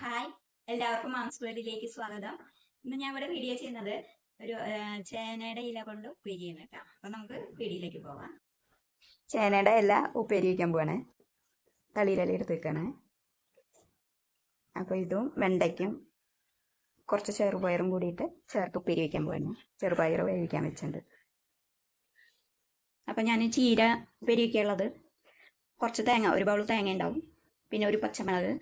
Hi എല്ലാവർക്കും mom's വേർഡിലേക്ക് സ്വാഗതം. ഇന്ന് ഞാൻ ഇവിടെ വീഡിയോ ചെയ്യുന്നത് ഒരു ചേനയുടെ ഇല കൊണ്ട് ഉപ്പേരിയാണ് കേട്ടോ. അപ്പൊ നമുക്ക് വീഡിയോയിലേക്ക് പോവാം. ചേനയുടെ ഇല ഉപ്പേരി വയ്ക്കാൻ പോവാണ്. തളിയില എടുത്ത് വെക്കാണ്. അപ്പോൾ ഇതും വെണ്ടയ്ക്കും കുറച്ച് ചെറുപയറും കൂടിയിട്ട് ചേർത്ത് ഉപ്പേരി വയ്ക്കാൻ പോവാണ്. ചെറുപയർ വേവിക്കാൻ വെച്ചിട്ടുണ്ട്. അപ്പം ഞാൻ ചീര ഉപ്പേരി വയ്ക്കാനുള്ളത് കുറച്ച് തേങ്ങ ഒരു ബൗൾ തേങ്ങ ഉണ്ടാവും. പിന്നെ ഒരു പച്ചമുളക്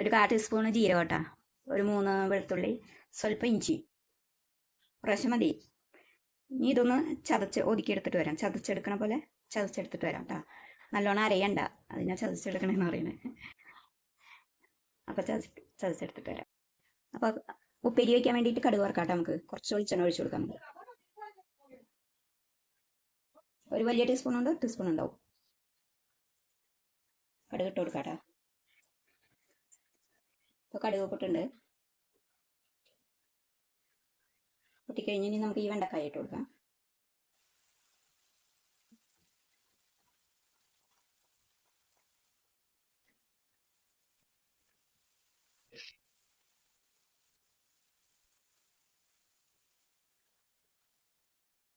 ഒരു കാ ടീസ്പൂണ് ജീരകട്ട കേട്ടോ. ഒരു മൂന്ന് വെളുത്തുള്ളി സ്വല്പം ഇഞ്ചി. കുറേശ്ശെ മതി. ഇനി ഇതൊന്ന് ചതച്ച് ഒതുക്കിയെടുത്തിട്ട് വരാം. ചതച്ചെടുക്കണ പോലെ ചതച്ചെടുത്തിട്ട് വരാം കേട്ടോ നല്ലോണം അരയണ്ട. അതിനാ ചതച്ചെടുക്കണമെന്ന് പറയുന്നത് അപ്പോൾ ചതച്ച് ചതച്ചെടുത്തിട്ട് വരാം. അപ്പോൾ ഉപ്പേരി വയ്ക്കാൻ വേണ്ടിയിട്ട് കടുക് വറക്കാം നമുക്ക്. കുറച്ച് വെളിച്ചെണ്ണ ഒഴിച്ചു കൊടുക്കാം നമുക്ക്. ഒരു വലിയ ടീസ്പൂൺ ഉണ്ടോ ടീസ്പൂൺ ഉണ്ടാവും. കടുക് കൊടുക്കാട്ടോ. ഇപ്പോൾ കടുക് പൊട്ടുണ്ട് പൊട്ടിക്കഴിഞ്ഞ് ഇനി നമുക്ക് ഈ വെണ്ടക്കായ ഇട്ട് കൊടുക്കാം.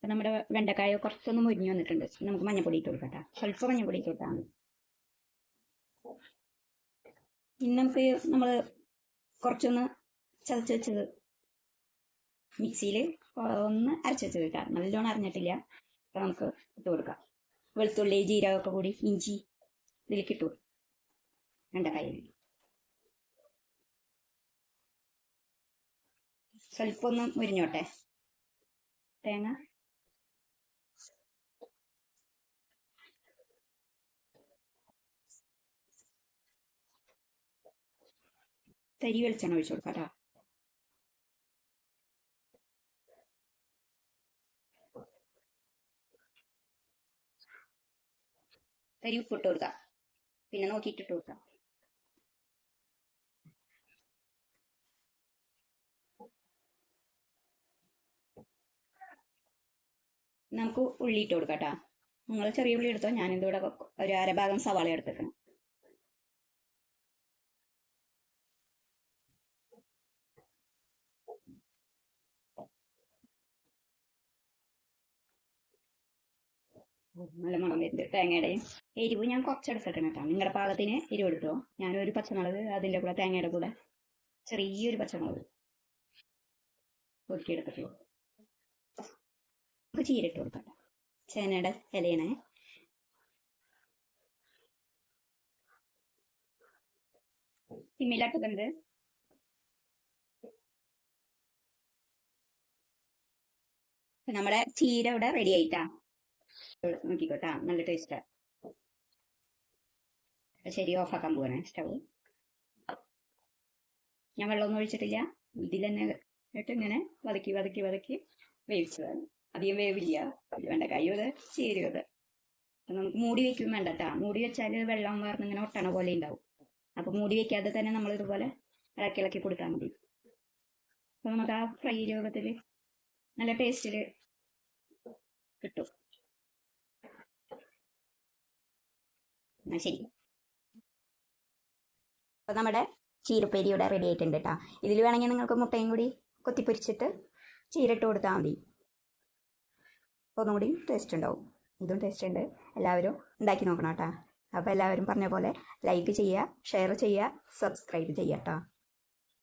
അപ്പൊ നമ്മുടെ വെണ്ടക്കായ കുറച്ചൊന്ന് മുരിഞ്ഞു വന്നിട്ടുണ്ട്. നമുക്ക് മഞ്ഞപ്പൊടി ഇട്ട് കൊടുക്കാം സ്വല്പം മഞ്ഞപ്പൊടി ഇട്ട് കൊടുത്താൽ മതി. ഇനി നമുക്ക് നമ്മൾ കുറച്ചൊന്ന് ചതച്ച് വെച്ചത് മിക്സിയിൽ ഒന്ന് അരച്ച് വെച്ചത് കേട്ടോ നല്ലോണം അരഞ്ഞിട്ടില്ല. അപ്പം നമുക്ക് ഇട്ട് കൊടുക്കാം. വെളുത്തുള്ളി ജീരകമൊക്കെ കൂടി ഇഞ്ചി ഇതിലേക്ക് ഇട്ടു വെണ്ടക്കായ സ്വല്പം ഒന്ന് മുരിഞ്ഞോട്ടെ. തേങ്ങ തരി വെളിച്ചെണ്ണ ഒഴിച്ചു കൊടുക്കാം തരി ഉപ്പ് ഇട്ട് കൊടുക്കാം. പിന്നെ നോക്കിയിട്ട് ഇട്ട് കൊടുക്കാം. നമുക്ക് ഉള്ളി ഇട്ട് കൊടുക്കാം നിങ്ങൾ ചെറിയ ഉള്ളി എടുത്തോ? ഞാനിതിവിടെ ഒരു അരഭാഗം സവാള എടുത്തേക്കണം. നല്ല മണം വരുന്നുണ്ട് തേങ്ങയുടെയും. എരിവ് ഞാൻ കുറച്ചെടുത്തിട്ടുണ്ട് കേട്ടോ. നിങ്ങളുടെ പാകത്തിന് എരിവ് എടുത്തോ ഞാനൊരു പച്ചമുളക് അതിന്റെ കൂടെ തേങ്ങയുടെ കൂടെ ചെറിയൊരു പച്ചമുളക് ഒതുക്കിയെടുത്തിട്ടുള്ളൂ നമുക്ക് ചീരിട്ട് കൊടുക്കാം ട്ടോ. ചേനയുടെ ഇലയാണ്. സിമ്മിലാക്കുന്നത് നമ്മുടെ ചീര ഇവിടെ റെഡി ആയിട്ടാ. നോക്കിക്കോട്ടാ. നല്ല ടേസ്റ്റാ ശരി ഓഫാക്കാൻ പോവാണ്. സ്റ്റവ് ഞാൻ വെള്ളമൊന്നും ഒഴിച്ചിട്ടില്ല. ഇതിൽ തന്നെ ഇട്ട് ഇങ്ങനെ വതക്കി വതക്കി വതക്കി വേവിച്ചതാണ്. അധികം വേവില്ല. വേണ്ട കയ്യത് ചേരുവത് നമുക്ക് മൂടി വെക്കും വേണ്ട കേട്ടോ മൂടി വെച്ചാൽ വെള്ളം വാർന്ന് ഇങ്ങനെ ഒട്ടണ പോലെ ഉണ്ടാവും. അപ്പൊ മൂടി വെക്കാതെ തന്നെ നമ്മൾ ഇതുപോലെ ഇളക്കി ഇളക്കി കൊടുത്താൽ മതി. അപ്പൊ നമുക്ക് ആ ഫ്രൈ രൂപത്തിൽ നല്ല ടേസ്റ്റിൽ കിട്ടും. എന്നാ ശരി. അപ്പോൾ നമ്മുടെ ചീരപ്പേരി ഇവിടെ റെഡി ആയിട്ടുണ്ട് കേട്ടോ ഇതിൽ വേണമെങ്കിൽ നിങ്ങൾക്ക് മുട്ടയും കൂടി കൊത്തിപ്പൊരിച്ചിട്ട് ചീരട്ട് കൊടുത്താൽ മതി. അപ്പോൾ ഒന്നുകൂടി ടേസ്റ്റ് ഉണ്ടാവും. ഇതും ടേസ്റ്റ് ഉണ്ട്. എല്ലാവരും ഉണ്ടാക്കി നോക്കണം കേട്ടോ അപ്പോൾ എല്ലാവരും പറഞ്ഞ പോലെ ലൈക്ക് ചെയ്യുക ഷെയർ ചെയ്യുക സബ്സ്ക്രൈബ് ചെയ്യുക കേട്ടോ